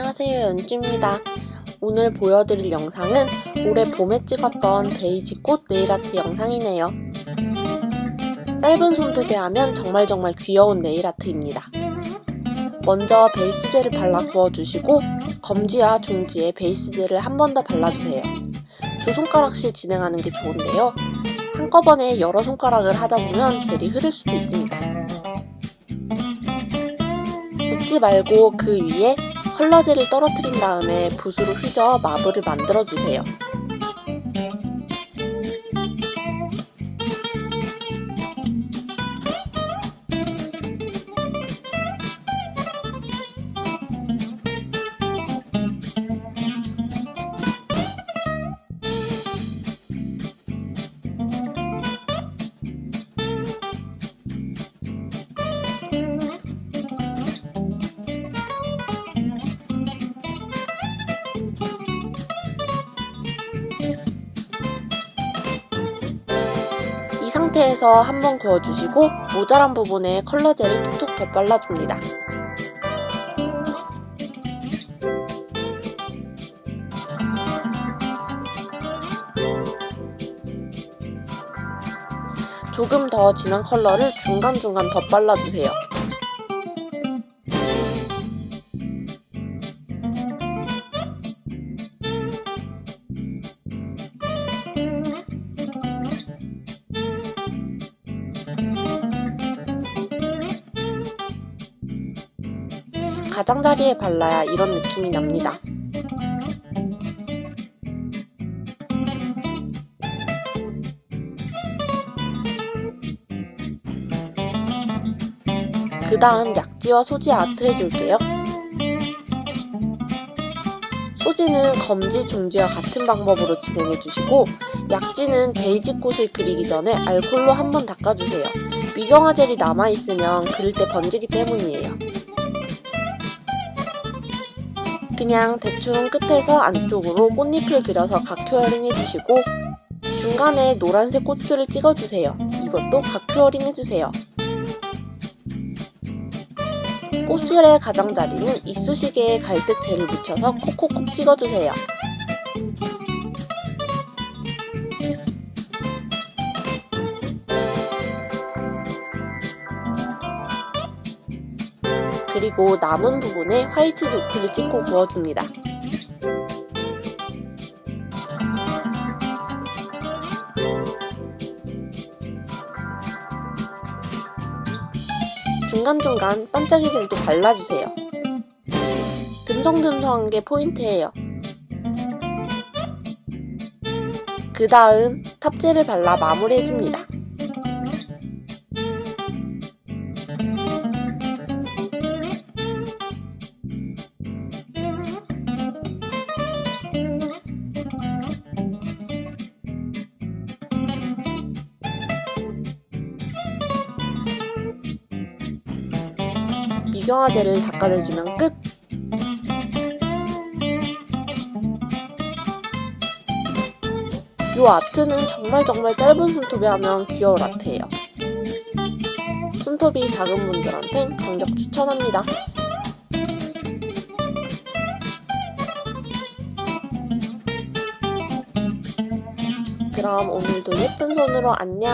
안녕하세요 연주입니다. 오늘 보여드릴 영상은 올해 봄에 찍었던 데이지꽃 네일아트 영상이네요. 짧은 손톱에 하면 정말 정말 귀여운 네일아트입니다. 먼저 베이스젤을 발라 구워주시고 검지와 중지에 베이스젤을 한 번 더 발라주세요. 두 손가락씩 진행하는 게 좋은데요. 한꺼번에 여러 손가락을 하다 보면 젤이 흐를 수도 있습니다. 묻지 말고 그 위에 컬러젤을 떨어뜨린 다음에 붓으로 휘저 마블을 만들어 주세요. 상태에서 한번 구워주시고 모자란 부분에 컬러젤을 톡톡 덧발라줍니다. 조금 더 진한 컬러를 중간중간 덧발라주세요. 가장자리에 발라야 이런 느낌이 납니다. 그 다음 약지와 소지 아트 해줄게요. 소지는 검지, 중지와 같은 방법으로 진행해주시고 약지는 데이지 꽃을 그리기 전에 알콜로 한번 닦아주세요. 미경화 젤이 남아있으면 그릴 때 번지기 때문이에요. 그냥 대충 끝에서 안쪽으로 꽃잎을 그려서 각큐어링 해주시고 중간에 노란색 꽃술을 찍어주세요. 이것도 각큐어링 해주세요. 꽃술의 가장자리는 이쑤시개에 갈색 젤을 묻혀서 콕콕콕 찍어주세요. 그리고 남은 부분에 화이트 도트를 찍고 구워줍니다. 중간중간 반짝이 젤도 발라주세요. 듬성듬성한 게 포인트예요. 그 다음 탑젤을 발라 마무리해줍니다. 미경화제를 닦아내주면 끝! 이 아트는 정말 정말 짧은 손톱에 하면 귀여울 아트예요. 손톱이 작은 분들한텐 강력 추천합니다. 그럼 오늘도 예쁜 손으로 안녕!